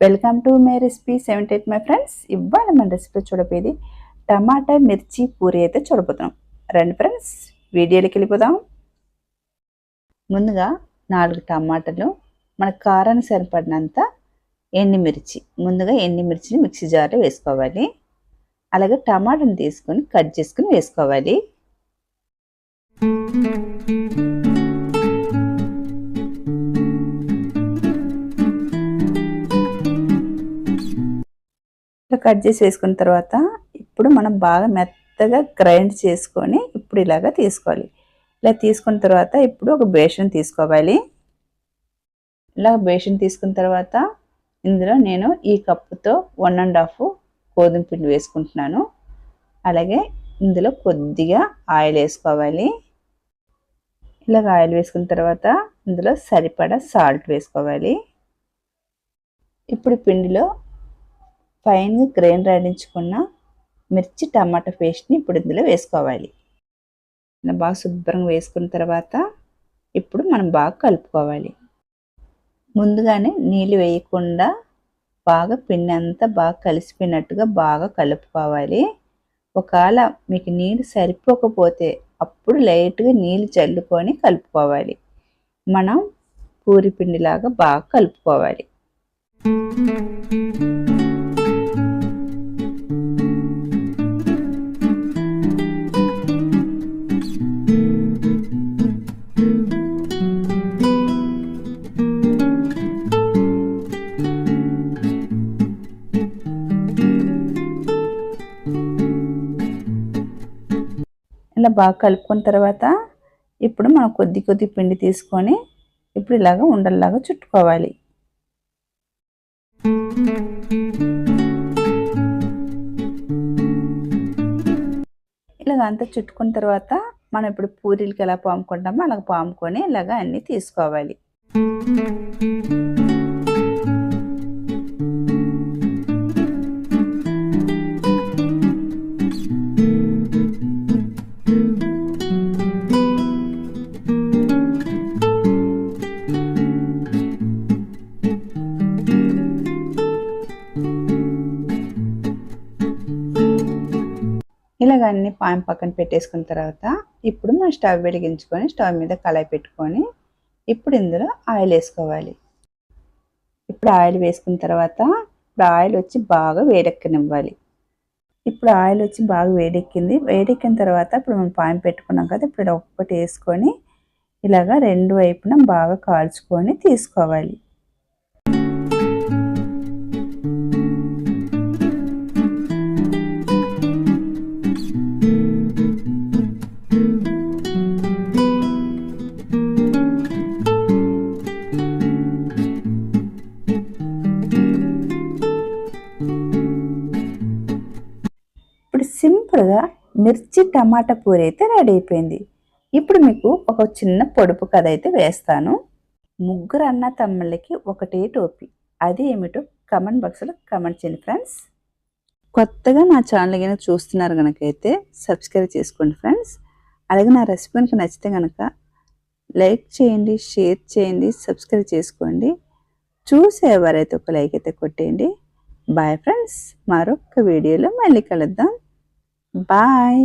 Welcome to my recipe seventy eight my friends ఇవాళ మన recipe చూడపోయేది టమాటా మిర్చి పూరి అయితే చూడబోతున్నాం. రండి ఫ్రెండ్స్ వీడియోలోకి వెళ్ళిపోదాం. ముందుగా నాలుగు టమాటాలు మన కారానికి సరిపడినంత ఎండిమిర్చి ముందుగా ఎండిమిర్చిని మిక్సీ జార్లో వేసుకోవాలి. అలాగే టమాటాని తీసుకొని కట్ చేసుకుని వేసుకోవాలి. కట్ చేసి వేసుకున్న తర్వాత ఇప్పుడు మనం బాగా మెత్తగా గ్రైండ్ చేసుకొని ఇప్పుడు ఇలాగా తీసుకోవాలి. ఇలా తీసుకున్న తర్వాత ఇప్పుడు ఒక బేషన్ తీసుకోవాలి. ఇలా బేషన్ తీసుకున్న తర్వాత ఇందులో నేను ఈ కప్పుతో వన్ అండ్ హాఫ్ గోధుమ పిండి వేసుకుంటున్నాను. అలాగే ఇందులో కొద్దిగా ఆయిల్ వేసుకోవాలి. ఇలాగ ఆయిల్ వేసుకున్న తర్వాత ఇందులో సరిపడా సాల్ట్ వేసుకోవాలి. ఇప్పుడు పిండిలో ఫైన్గా గ్రెయిన్ ఆడించుకున్న మిర్చి టమాటా పేస్ట్ని ఇప్పుడు ఇందులో వేసుకోవాలి. ఇలా బాగా శుభ్రంగా వేసుకున్న తర్వాత ఇప్పుడు మనం బాగా కలుపుకోవాలి. ముందుగానే నీళ్ళు వేయకుండా బాగా పిండి అంతా బాగా కలిసిపోయినట్టుగా బాగా కలుపుకోవాలి. ఒకవేళ మీకు నీళ్ళు సరిపోకపోతే అప్పుడు లైట్గా నీళ్ళు చల్లుకొని కలుపుకోవాలి. మనం పూరి పిండిలాగా బాగా కలుపుకోవాలి. ఇలా బాగా కలుపుకున్న తర్వాత ఇప్పుడు మనం కొద్ది కొద్ది పిండి తీసుకొని ఇప్పుడు ఇలాగ ఉండల్లాగా చుట్టుకోవాలి. ఇలాగ అంతా చుట్టుకున్న తర్వాత మనం ఇప్పుడు పూరీలకి ఎలా పాముకుంటామో అలాగ పాముకొని ఇలాగ అన్నీ తీసుకోవాలి. ఇలాగ అన్ని పాయం పక్కన పెట్టేసుకున్న తర్వాత ఇప్పుడు మనం స్టవ్ వెలిగించుకొని స్టవ్ మీద కళాయి పెట్టుకొని ఇప్పుడు ఇందులో ఆయిల్ వేసుకోవాలి. ఇప్పుడు ఆయిల్ వేసుకున్న తర్వాత ఇప్పుడు ఆయిల్ వచ్చి బాగా వేడెక్కనివ్వాలి. ఇప్పుడు ఆయిల్ వచ్చి బాగా వేడెక్కింది. వేడెక్కిన తర్వాత ఇప్పుడు మనం పాయం పెట్టుకున్నాం కదా ఇప్పుడు ఒక్కటి వేసుకొని ఇలాగ రెండు వైపున బాగా కాల్చుకొని తీసుకోవాలి. సింపుల్గా మిర్చి టమాటా పూరి అయితే రెడీ అయిపోయింది. ఇప్పుడు మీకు ఒక చిన్న పొడుపు కథ అయితే వేస్తాను. ముగ్గురు అన్న తమ్ముళ్ళకి ఒకటే టోపీ. అది ఏమిటో కమెంట్ బాక్స్లో కమెంట్ చేయండి ఫ్రెండ్స్. కొత్తగా నా ఛానల్ కనుక చూస్తున్నారు కనుకైతే సబ్స్క్రైబ్ చేసుకోండి ఫ్రెండ్స్. అలాగే నా రెసిపీ కనుక నచ్చితే కనుక లైక్ చేయండి షేర్ చేయండి సబ్స్క్రైబ్ చేసుకోండి. చూసే ఎవరైతే ఒక లైక్ అయితే కొట్టేయండి. బాయ్ ఫ్రెండ్స్ మరొక వీడియోలో మళ్ళీ కలుద్దాం. బాయ్